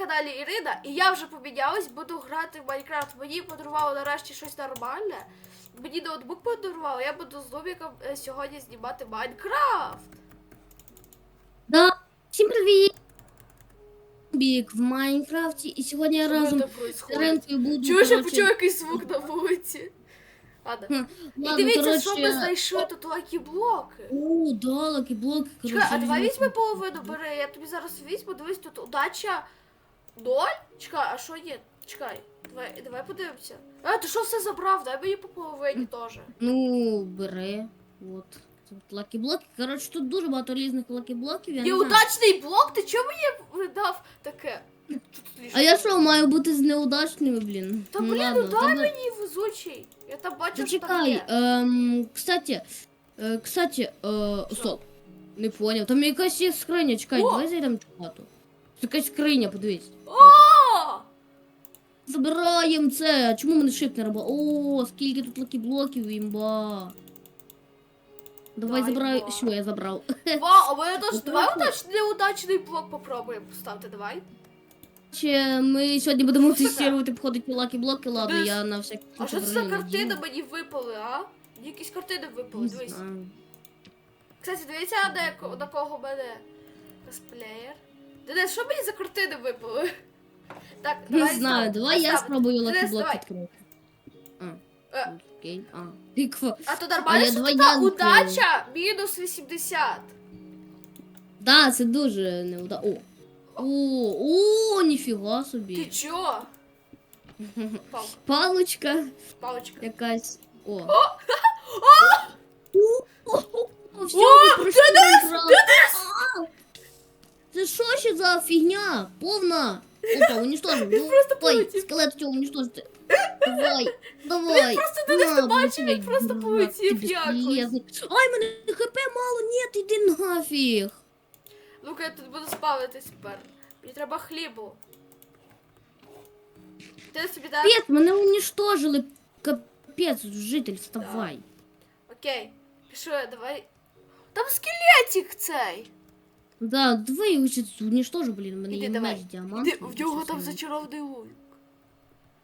каналі Ірина, і я вже помінялась, буду грати в Майнкрафт. Мені подарували нарешті щось нормальне. Мені ноутбук подарували, я буду з Нубіком е, сьогодні знімати Майнкрафт. Да, всім привіт! Бік в Майнкрафті, і сьогодні я разом з? Ренкою буду. Чуєш, я коротше, почув якийсь звук на вулиці. Ладно. хм, І ладно, дивіться, що ми знайшли тут лакі блоки. О, да, лакі блоки, коротше. Чекай, а давай візьми половину, бери, я тобі зараз візьму, дивись, тут удача ноль. Чекай, а що є? Чекай, давай, давай подивимося. А, ти що все забрав? Дай мені по половині теж. Ну, бери. От. Тут лакі блоки. Коротше, тут дуже багато різних лакі блоків. Я не знаю. удачний блок, ти чого мені дав таке? Тут А я що, маю бути з неудачними, блін? Та ну, блін, ну дай тогда- мені везучий. Я там бачу, що там Зачекай, є. ем, кстати, е, кстати, е, стоп. Не поняв. Там якась є скриня, чекай, О! давай зайдемо в хату. Якась скриня, подивись. О! Забираємо це. А Чому мене шип не робить? О, скільки тут лакі-блоків, імба. Давай Дай, забираю. ба. Що я забрав? Вау, а мене теж давай класно. удач, неудачний блок попробуємо поставити, давай. Ще ми сьогодні будемо Що таке? тестувати походити лакі-блоки. Ладно, Дивись. я на всякий А що це за картини надію. мені випали, а? Мені якісь картини випали, Не дивись. знаю. Кстати, дивіться, на, яко- на кого в мене косплеєр. Денис, що мені за картини випали? Так, Не давай знаю, став- давай я спробую Денис, давай. відкрити. А, Е. окей, а. Тиква. А то А нормально, я що така я удача мінус 80. Да, це дуже неуда. О. О, о, ніфіга Ти собі. чо? Пал, Палочка палочка. якась. О. О! О, о, о, О, пройшли Майнкрафт. А! Це що ще за фігня? Повна. Опа, уничтожив. Ну, просто Ой, полетів. скелет цього уничтожити. Давай, давай. просто Денис не бачив, він просто полетів якось. Ай, мене хп мало, ні, іди нафіг. Ну-ка, я тут буду спавитись тепер. Мені треба хлібу. Ти собі даш? Капець, мене уничтожили. Капець, житель, вставай. Окей. Пішли, давай. Там скелетик цей. Да, давай я сейчас уничтожу, блін, у мене Іди, є давай. меч діамант. Іди, в нього там зачарований лук.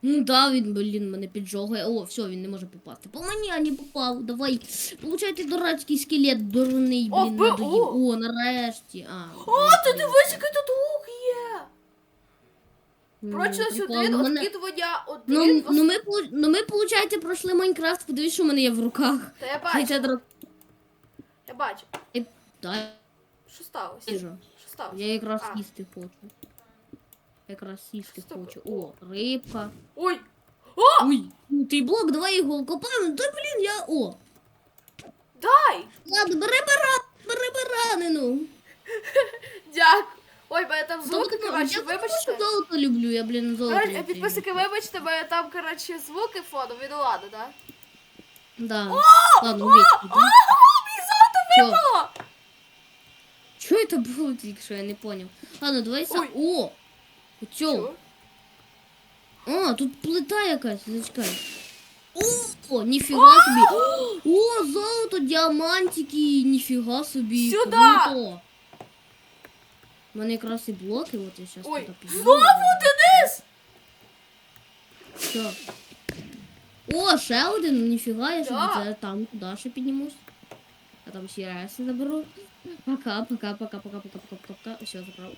Ну да, він, блін, мене піджогає. О, все, він не може попасти. По мені а не попав. Давай. Получайте дурацький скелет, дурний, О, блін, вби- надоїв. о! О, нарешті. А, О, ти дивись, який тут лук є! ну, Прочність прикол. один, Ну, мене- откидування один. Ну, вос- ну, ми, полу- ну, ми, получається, пройшли Майнкрафт, подивись, що в мене є в руках. Та я бачу, драк... я бачу. Дай, Що сталося? їжа. Що сталося? Я якраз А. їсти хочу. Якраз їсти Що хочу. О, рибка. Ой! Ой, ну ти блок, давай його копаємо. Да блін, я. О. Дай! Ладно, бери бара, бери баранину. Дякую. Ой, мене там звук, Золото, коротше, я вибачте. золото люблю, я, блін, золото. Коротше, люблю. Підписники, вибачте, мене там, коротше, звуки фонові, ну ладно, да? Да. Ладно, вийти. Мені золото Що? випало! Що це було тільки що, я не поняв. Ладно, давай сам. О! Чого? О, тут плита якась, зачекай. О, ніфіга собі. О, золото, діамантики, ніфіга собі. Сюда! Круто. У мене якраз і блоки, от я зараз Ой, туди знову Денис! Що? О, ще один, ніфіга, я собі Да. це там туди ще піднімусь. А там ще раз заберу. Пока, пока, пока, пока, пока, пока, пока. Все, забрав.